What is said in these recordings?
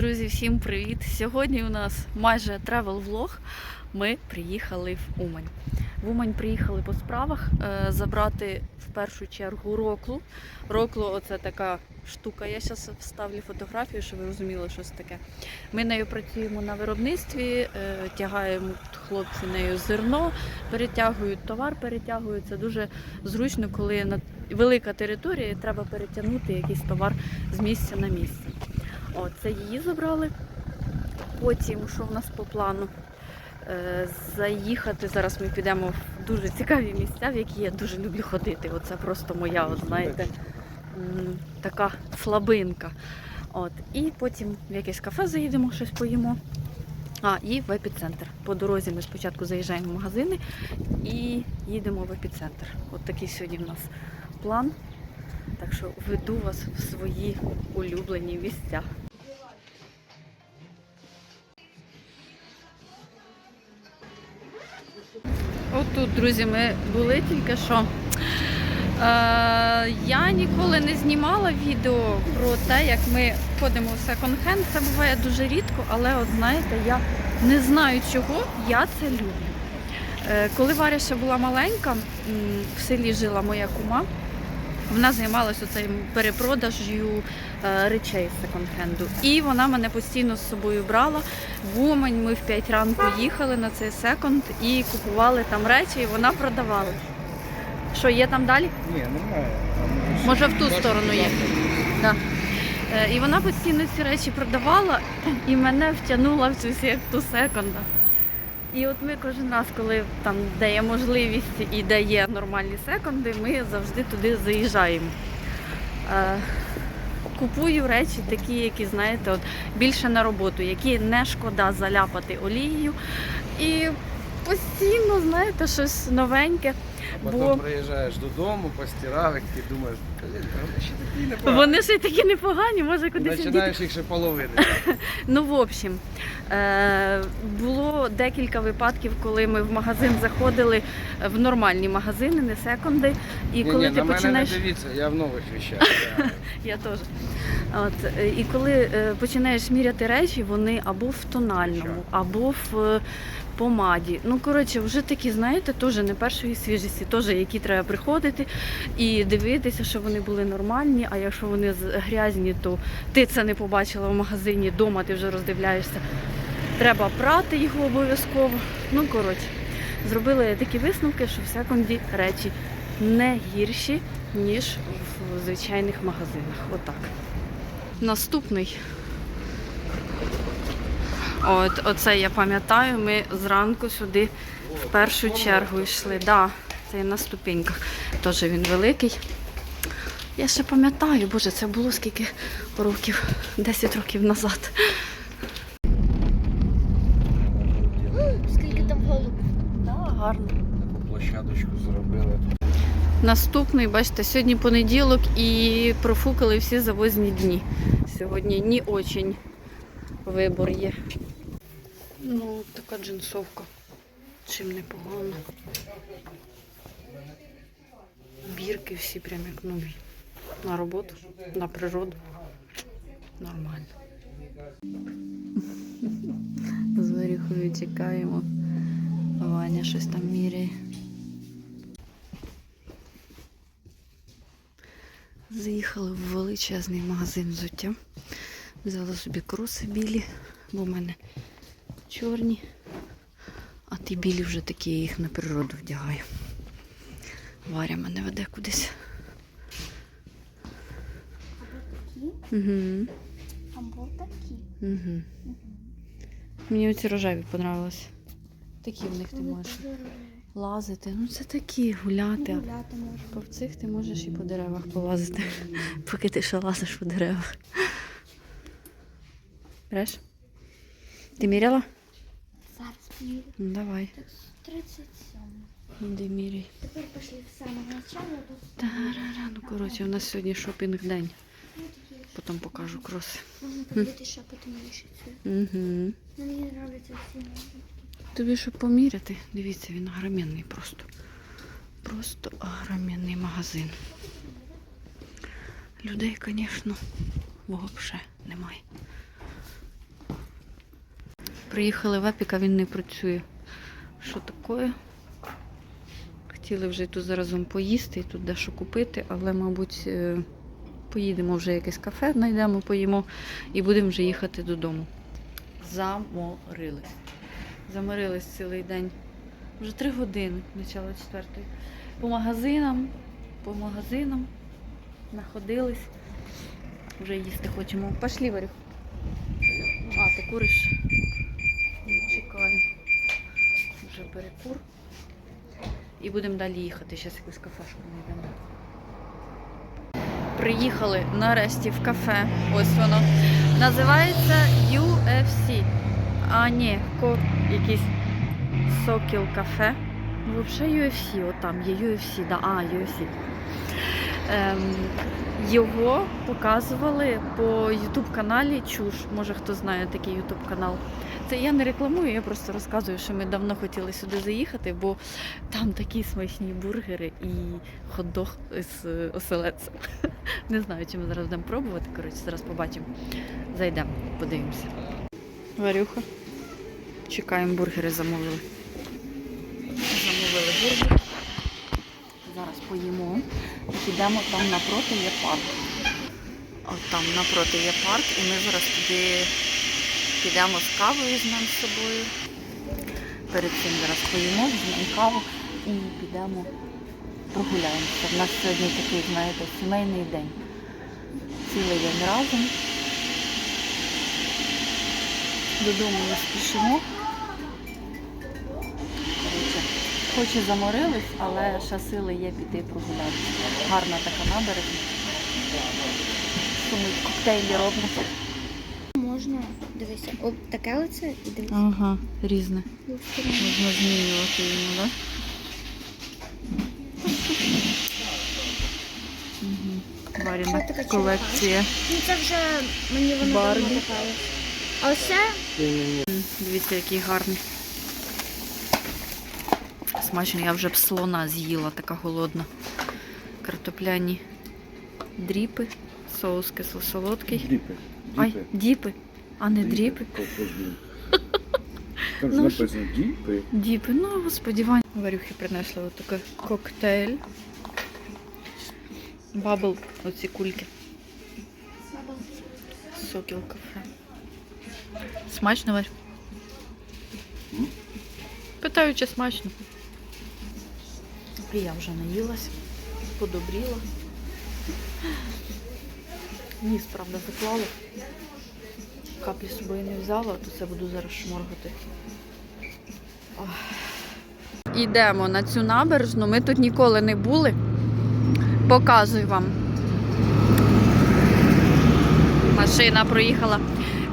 Друзі, всім привіт! Сьогодні у нас майже тревел влог. Ми приїхали в Умань. В Умань приїхали по справах е, забрати в першу чергу роклу. Роклу оце така штука. Я зараз вставлю фотографію, щоб ви розуміли, що це таке. Ми нею працюємо на виробництві, е, тягаємо хлопці нею зерно, перетягують товар, перетягують. Це дуже зручно, коли на велика територія і треба перетягнути якийсь товар з місця на місце. О, це її забрали. Потім, що в нас по плану? Е, заїхати. Зараз ми підемо в дуже цікаві місця, в які я дуже люблю ходити. Оце просто моя, от, знаєте, така слабинка. От. І потім в якесь кафе заїдемо, щось поїмо. А, і в епіцентр. По дорозі ми спочатку заїжджаємо в магазини і їдемо в епіцентр. От такий сьогодні в нас план. Так що веду вас в свої улюблені місця. Отут, друзі, ми були тільки що. Е, я ніколи не знімала відео про те, як ми ходимо в секонд-хенд. Це буває дуже рідко, але от знаєте, я не знаю чого, я це люблю. Е, коли Варя ще була маленька, в селі жила моя кума. Вона займалася цим перепродажю е, речей з секонд-хенду. І вона мене постійно з собою брала. В Умань ми в 5 ранку їхали на цей секонд і купували там речі, і вона продавала. Що, є там далі? Ні, немає. Може, в ту сторону є? Да. Е, І вона постійно ці речі продавала і мене втягнула в цю секту секонда. І от ми кожен раз, коли там де є можливість і де є нормальні секунди, ми завжди туди заїжджаємо. Е, Купую речі такі, які, знаєте, от, більше на роботу, які не шкода заляпати олією. І постійно, знаєте, щось новеньке. А потім Бо- приїжджаєш додому, постирав, і ти думаєш, «Блін, вони ще такі непогані. Вони ще такі непогані, може кудись. Починаєш їх ще половити. Ну, в общем, е, було декілька випадків, коли ми в магазин заходили в нормальні магазини, не секонди. І Ні, коли ні, ти на починаєш. мене не дивіться, я в нових вещах. Я- Я теж. От, е, і коли е, починаєш міряти речі, вони або в тональному, або в е, помаді. Ну, коротше, вже такі, знаєте, теж не першої свіжості, теж які треба приходити і дивитися, щоб вони були нормальні. А якщо вони грязні, то ти це не побачила в магазині, вдома ти вже роздивляєшся. Треба прати їх обов'язково. Ну, коротше, зробили такі висновки, що в секунді речі не гірші, ніж в звичайних магазинах. Отак. Наступний. От, оце я пам'ятаю, ми зранку сюди в першу чергу йшли. Да, це на ступеньках. Теж він великий. Я ще пам'ятаю, боже, це було скільки років, 10 років назад. Скільки там голубів? Да, гарно. Таку площадочку зробили. Наступний, бачите, сьогодні понеділок і профукали всі завозні дні. Сьогодні не очень вибор є. Ну, така джинсовка. Чим не погано. Бірки всі прям як нові. На роботу, на природу. Нормально. З Варюхою чекаємо. Ваня щось там міряє. Заїхали в величезний магазин взуття. Взяла собі кроси білі, бо в мене чорні. А ті білі вже такі, я їх на природу вдягаю. Варя мене веде кудись. Угу. Або такі. Угу. Мені оці рожеві понравились. Такі в них ти можеш лазити. Ну це такі гуляти. Гуляти можна. По цих ти можеш і по деревах полазити, поки ти ще лазиш по деревах. Береш? Ти міряла? Ну давай, 37. іди міряй. Тепер пішли в самого начала. Тут Тарара. Ну коротше, у нас сьогодні шопінг день. ну. Потім покажу кроси. Можна подивити, що потемніше. Угу. Мені подобаються всі. Тобі щоб поміряти, дивіться, він огроменний просто. Просто огроменний магазин. Людей, звісно, взагалі немає. Приїхали в Епіка, він не працює. Що таке? Хотіли вже тут заразом поїсти і тут дещо купити, але, мабуть, е, поїдемо вже якесь кафе, знайдемо, поїмо і будемо вже їхати додому. Заморились. Заморились цілий день. Вже три години, начало четвертої. По магазинам, по магазинам находились. Вже їсти хочемо. Пошли, Варюх. А, ти куриш? Чекаю. Вже перекур. І будемо далі їхати. Зараз якусь кафешку знайдемо. Приїхали нарешті в кафе. Ось воно. Називається UFC. А, ні, ко... якийсь Сокіл кафе. Взагалі UFC, отам є UFC, да, а, UFC. Ем, його показували по YouTube каналі Чуш. Може хто знає такий YouTube канал. Це я не рекламую, я просто розказую, що ми давно хотіли сюди заїхати, бо там такі смачні бургери і хот-дог з е, оселедцем. Не знаю, чи ми зараз будемо пробувати. Коротше, зараз побачимо. Зайдемо, подивимося. Варюха. Чекаємо, бургери замовили. Замовили бургер. Зараз поїмо. Підемо там напроти є парк. От там напроти є парк, і ми зараз туди підемо з кавою візьмемо з собою. Перед цим зараз поїмо, візьмемо каву і підемо прогуляємося. У нас сьогодні такий, знаєте, сімейний день. Цілий день разом. Додому не спішимо. Хоч і заморились, але ще сили є піти прогулятися. Гарна така набережна. Шумить, коктейлі роблять. Можна, дивися, от таке лице і дивися. Ага, різне. Можна змінювати йому, так? Угу. Варіна колекція. Ну це вже мені воно Барбі. А оце Дивіться, який гарний. Смачно, я вже б слона з'їла, така голодна. Картопляні дріпи, соус кисло-солодкий. Діпи. Ай, діпи, а не дріпи. Там ж Ну, написано діпи. Діпи, ну, господі, Вань. Варюхи принесли отакий коктейль. Бабл, оці кульки. Сокіл кафе. Смачно, Варь? Питаю, чи смачно. І я вже наїлась, подобріла. Ніс, правда, заклала. Каплі собою не взяла, то це буду зараз шморгати. Йдемо на цю набережну. Ми тут ніколи не були. Показую вам. Машина проїхала.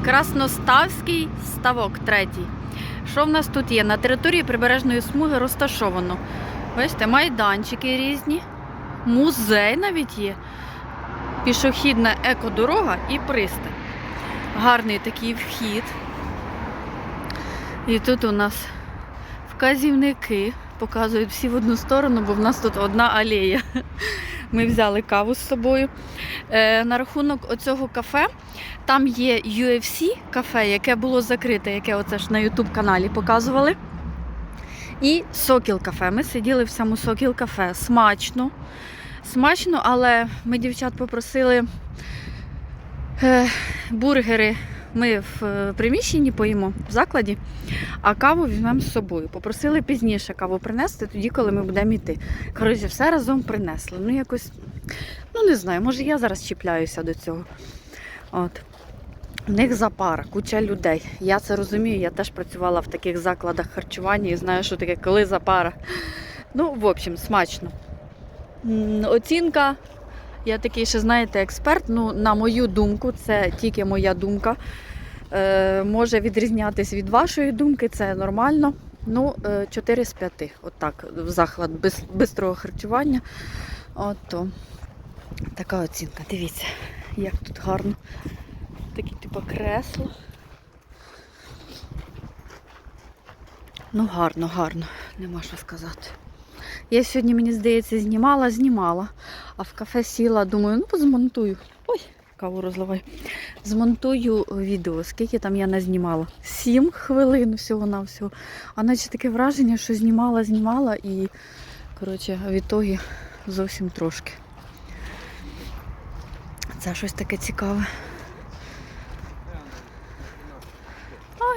Красноставський ставок третій. Що в нас тут є? На території прибережної смуги розташовано. Бачите, майданчики різні, музей навіть є, пішохідна екодорога і пристань. Гарний такий вхід. І тут у нас вказівники показують всі в одну сторону, бо в нас тут одна алея. Ми взяли каву з собою. Е, на рахунок оцього кафе, там є UFC кафе, яке було закрите, яке оце ж на YouTube каналі показували. І Сокіл кафе. Ми сиділи в цьому Сокіл кафе. Смачно. Смачно, але ми дівчат попросили е, бургери. Ми в е, приміщенні поїмо в закладі, а каву візьмемо з собою. Попросили пізніше каву принести, тоді, коли ми будемо йти. Коротше, все разом принесли. Ну, якось, ну не знаю, може я зараз чіпляюся до цього. От. В них запара, куча людей. Я це розумію, я теж працювала в таких закладах харчування і знаю, що таке, коли запара. Ну, в общем, смачно. Оцінка, я такий ще, знаєте, експерт. Ну, на мою думку, це тільки моя думка. Е, може відрізнятись від вашої думки, це нормально. Ну, е, 4 з 5. От так, в заклад без, бистрого харчування. От то. Така оцінка. Дивіться, як тут гарно. Такі типу кресла. Ну, гарно, гарно, нема що сказати. Я сьогодні, мені здається, знімала, знімала, а в кафе сіла, думаю, ну позмонтую. Ой, каву розливай. Змонтую відео, скільки там я назнімала. Сім хвилин всього на всього. А наче таке враження, що знімала, знімала і, коротше, в ітогі зовсім трошки. Це щось таке цікаве.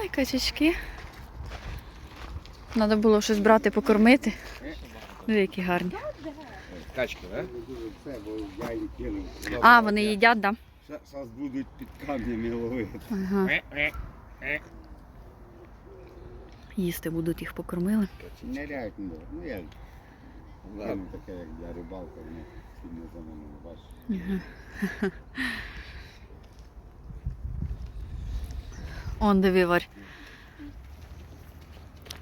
Ой, качечки. Треба було щось брати, покормити. Диви, які гарні. Качки, я кинув. А, вони їдять, так? Да? Зараз будуть під камнями ловити. Ага. Їсти будуть їх покормили. Ныряють не можуть. Ну як? Ладно, таке, як для рибалки, вони сильно за мене не бачать. Ага. Он Варь.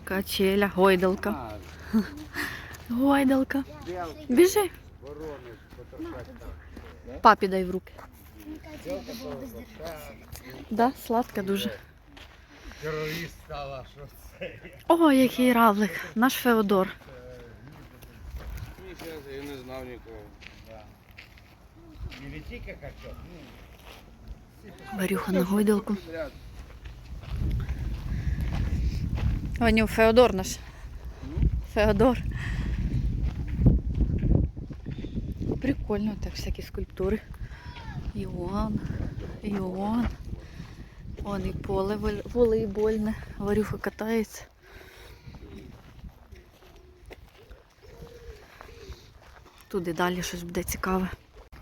Качеля, гойдалка. Гойдалка. Біжи. Папі дай в руки. Да, сладка дуже. О, який равлик. Наш Феодор. Я не знав нікого. Варюха на гойдалку. Ваню, Феодор наш. Феодор. Прикольно, так всякі скульптури. Іоанн, Іоанн. Вон і поле вол- волейбольне. Варюха катається. Туди далі щось буде цікаве.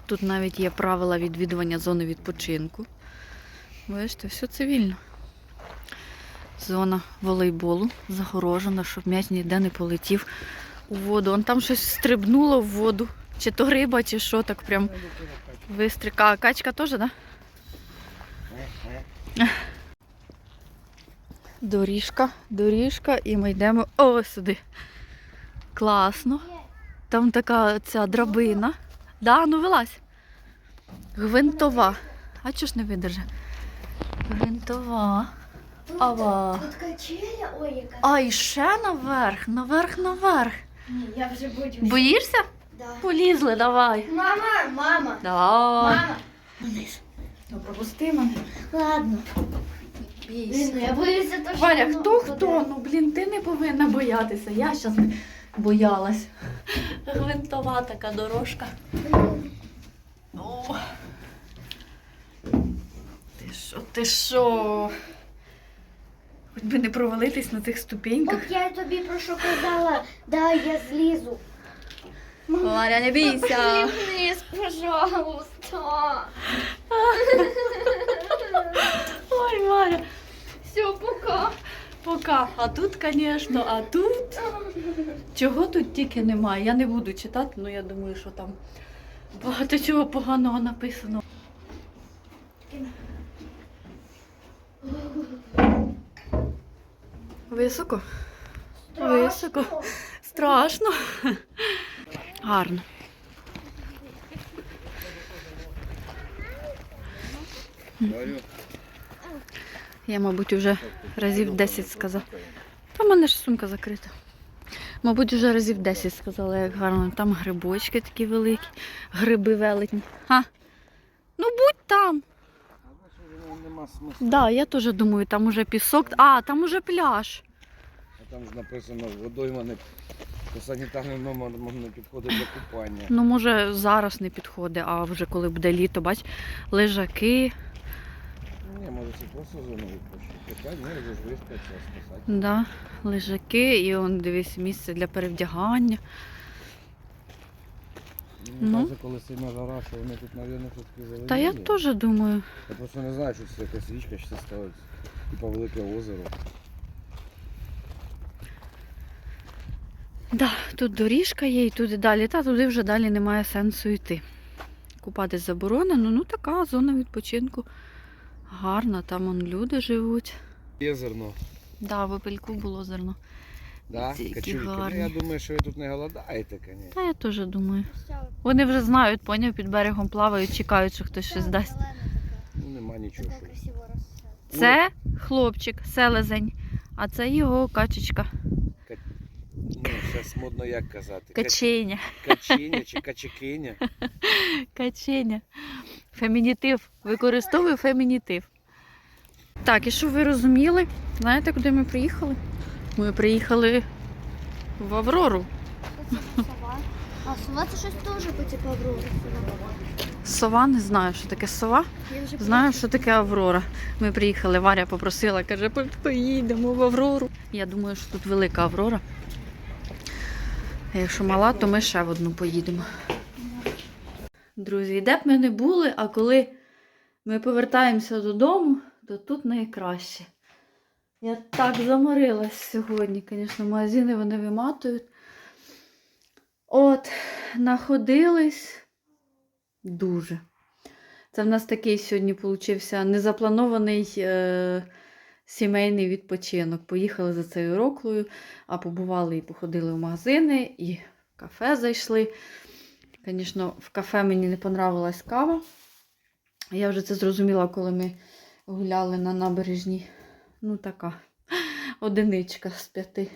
Тут навіть є правила відвідування зони відпочинку. Бачите, все цивільно. Зона волейболу загорожена, щоб м'яч ніде не полетів у воду. Он там щось стрибнуло в воду. Чи то риба, чи що, так прям вистрика. А качка теж, так? Да? Доріжка, доріжка, і ми йдемо ось сюди. Класно. Там така ця драбина. Да, ну вилазь. Гвинтова. А чого ж не видержи? Гвинтова. Ава. Тут качеля, ой, яка. А і ще наверх, наверх, наверх. Ні, я вже боюсь. Боїшся? Да. Полізли, давай. Мама, мама, Давай. мама. Ну, пропусти мене. Ладно. Бійся. Блін, ну я боюся то, що Валя, воно хто буде. хто? Ну блін, ти не повинна боятися. Я щас боялась. Гвинтова така дорожка. О. Ти що, ти що? Хоч би не провалитись на цих ступеньках. От я тобі про що казала, дай я злізу. Варя, не бійся. Вниз, пожалуйста. Ой, Варя. Все, пока. Пока. А тут, звісно, а тут. Чого тут тільки немає. Я не буду читати, але я думаю, що там багато чого поганого написано. Високо? Високо. Страшно. Гарно. Я, мабуть, вже разів 10 сказала. Та в мене ж сумка закрита. Мабуть, вже разів 10 сказала, як гарно. Там грибочки такі великі, гриби велетні. А? Ну будь там. смислу. Да, я теж думаю, там уже пісок. А, там уже пляж. Там ж написано, водойма не по санітарним номерам не підходить для купання. Ну, може, зараз не підходить, а вже коли буде літо, бач, лежаки. Ні, може це просто. Так, ні, вже ж виспатися, спасати. Да, лежаки, і он дивись місце для перевдягання. Ну. Каже, коли сильна жара, що вони тут, мабуть, все-таки заведені. Та я теж думаю. Я просто не знаю, що це якась річка, чи це ставить. Типа велике озеро. Да, тут доріжка є і туди далі. Та туди вже далі немає сенсу йти. Купатись заборонено, ну така зона відпочинку. Гарна, там он люди живуть. Є зерно. Да, в Опельку було зерно. Да? Качульки. Ну, я думаю, що ви тут не голодаєте, звісно. Та я теж думаю. Вони вже знають, поняв, під берегом плавають, чекають, що хтось щось дасть. Ну нема нічого. Що. Це хлопчик, селезень, а це його качечка. Ну, зараз модно як казати. Кач- Каченя. Каченя чи качекиня. Каченя. Фемінітив. Використовую фемінітив. Так, і що ви розуміли? Знаєте, куди ми приїхали? Ми приїхали в Аврору. Сова. А сова це щось теж по типу Аврори. Сова, не знаю, що таке сова. Знаю, що таке Аврора. Ми приїхали, Варя попросила, каже, поїдемо в Аврору. Я думаю, що тут велика Аврора. А якщо мала, то ми ще в одну поїдемо. Друзі, де б ми не були, а коли ми повертаємося додому, то тут найкраще. Я так заморилась сьогодні, звісно, магазини вони виматують. От, находились дуже. Це в нас такий сьогодні получився незапланований е, сімейний відпочинок. Поїхали за цією роклою, а побували і походили в магазини, і в кафе зайшли. Звісно, в кафе мені не понравилась кава. Я вже це зрозуміла, коли ми гуляли на набережні. Ну, така одиничка з п'яти.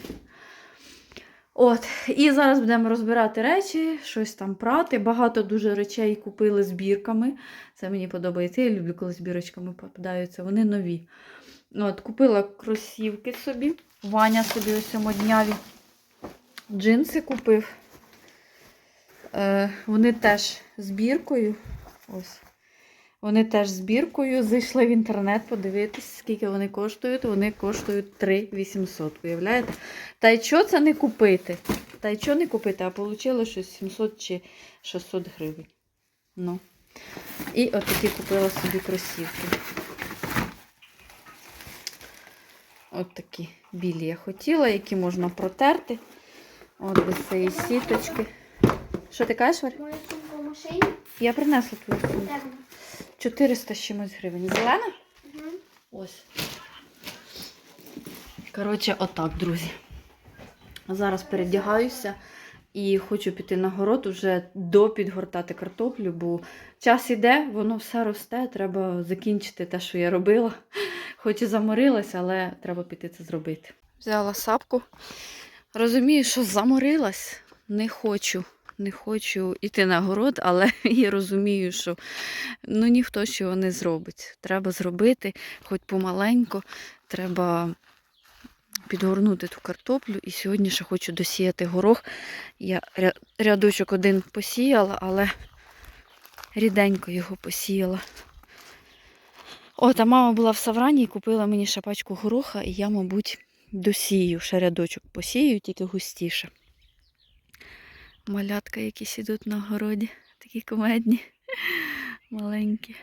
От, і зараз будемо розбирати речі, щось там прати. Багато дуже речей купили збірками. Це мені подобається. Я люблю, коли збірочками попадаються. Вони нові. От, купила кросівки собі. Ваня собі ось модняві. Джинси купив. Е, вони теж збіркою. Ось. Вони теж збіркою. Зайшли в інтернет подивитись, скільки вони коштують. Вони коштують 3 800. Уявляєте? Та й що це не купити? Та й що не купити, а отримали щось 700 чи 600 гривень. Ну. І от такі купила собі кросівки. От такі білі я хотіла, які можна протерти. От без цієї сіточки. Що ти кажеш, Варя? Моя сумка в машині. Я принесла твою сумку. 400 з чимось гривень. Зелена? Мгм. Ось. Коротше, отак, друзі. Зараз передягаюся і хочу піти на город уже допідгортати картоплю, бо час іде, воно все росте, треба закінчити те, що я робила. Хоч і заморилась, але треба піти це зробити. Взяла сапку. Розумію, що заморилась, не хочу. Не хочу йти на город, але я розумію, що ну, ніхто цього не зробить. Треба зробити, хоч помаленьку, треба підгорнути ту картоплю. І сьогодні ще хочу досіяти горох. Я рядочок один посіяла, але ріденько його посіяла. От, а мама була в Саврані і купила мені ще пачку гороха, і я, мабуть, досію, ще рядочок посію, тільки густіше. Малятка якісь ідуть на городі, такі комедні, маленькі.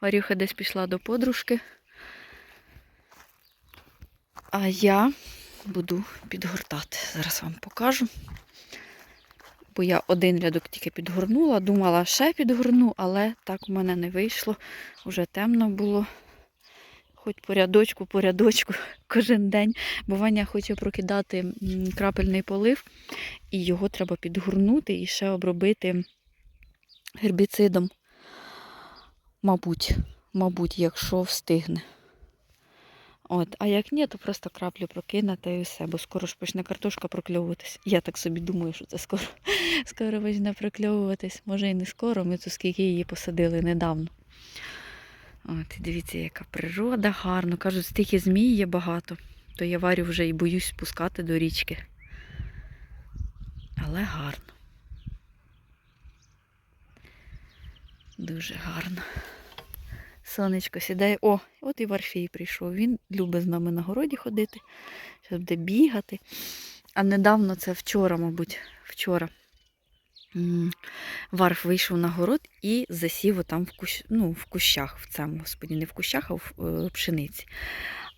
Варюха десь пішла до подружки. А я буду підгортати. Зараз вам покажу. Бо я один рядок тільки підгорнула, думала, ще підгорну, але так у мене не вийшло. Уже темно було. Хоч по рядочку, по рядочку кожен день. Бо Ваня хоче прокидати крапельний полив, і його треба підгорнути і ще обробити гербіцидом. Мабуть, мабуть, якщо встигне. От, а як ні, то просто краплю прокинете і все, бо скоро ж почне картошка прокльовуватись. Я так собі думаю, що це скоро, скоро почне прокльовуватись. Може і не скоро, ми тут скільки її посадили недавно. От, дивіться, яка природа гарно. Кажуть, стільки змій є багато, то я варю вже і боюсь спускати до річки. Але гарно. Дуже гарно. Сонечко сідає. О, от і Варфій прийшов. Він любить з нами на городі ходити, щоб буде бігати. А недавно, це вчора, мабуть, вчора. Варф вийшов на город і засів там в, кущ... ну, в кущах, в цьому, господі, не в кущах, а в е, пшениці.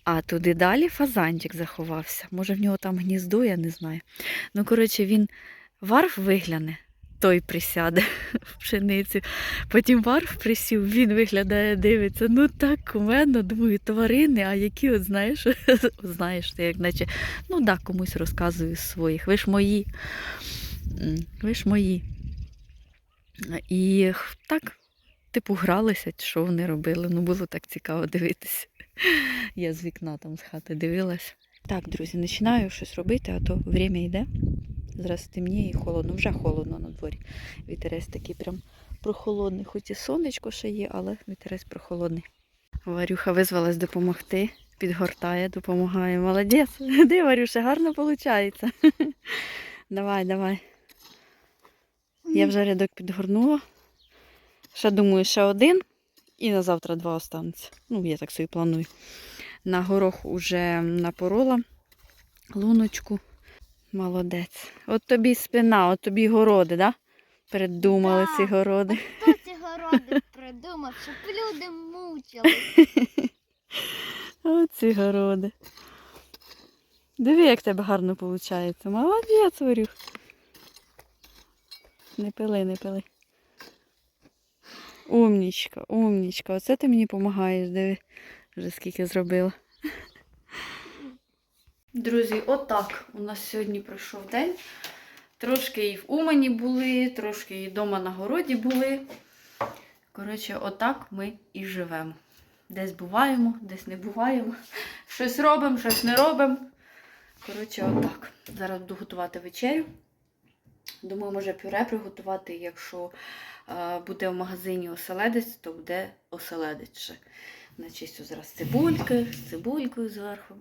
А туди далі фазанчик заховався. Може, в нього там гніздо, я не знаю. Ну, коротше, він варф вигляне, той присяде в пшеницю. Потім варф присів, він виглядає, дивиться. Ну так кумедно, думаю, тварини, а які, от знаєш, знаєш, ти як наче, ну да, комусь розказую своїх. Ви ж мої. Ви ж мої. І так, типу, гралися, що вони робили. Ну, було так цікаво дивитися. Я з вікна там з хати дивилась. Так, друзі, починаю щось робити, а то время йде. Зараз темніє і холодно, вже холодно на дворі. Вітерець такий прям прохолодний, хоч і сонечко ще є, але вітерець прохолодний. Варюха визвалась допомогти, підгортає, допомагає. Молодець. Де, Варюша, гарно виходить. Давай, давай. Я вже рядок підгорнула. Ще думаю, ще один. І на завтра два остануться. Ну, я так собі планую. На горох уже напорола луночку. Молодець. От тобі спина, от тобі городи, да? Передумали Да. ці городи. Хто ці городи придумав, щоб люди мучили? Оці городи. Диви, як тебе гарно виходить. Молодець, Варюх. Не пили, не пили. Умнічка, умнічка. Оце ти мені допомагаєш, диви, вже скільки зробила. Друзі, отак у нас сьогодні пройшов день. Трошки і в Умані були, трошки і вдома на городі були. Коротше, отак ми і живемо. Десь буваємо, десь не буваємо. Щось робимо, щось не робимо. Коротше, отак. Зараз буду готувати вечерю. Думаю, може пюре приготувати. Якщо е, буде в магазині оселедець, то буде оселедець. Начистю зараз цибульки, з цибулькою зверху.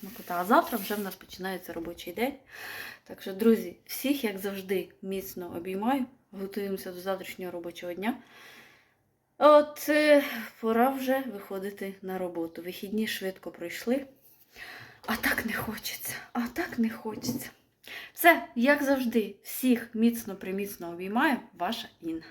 Смакота. А завтра вже в нас починається робочий день. Так що, друзі, всіх, як завжди, міцно обіймаю. Готуємося до завтрашнього робочого дня. От е, пора вже виходити на роботу. Вихідні швидко пройшли. А так не хочеться. А так не хочеться. Все, як завжди, всіх міцно приміцно обіймаю, ваша Інна.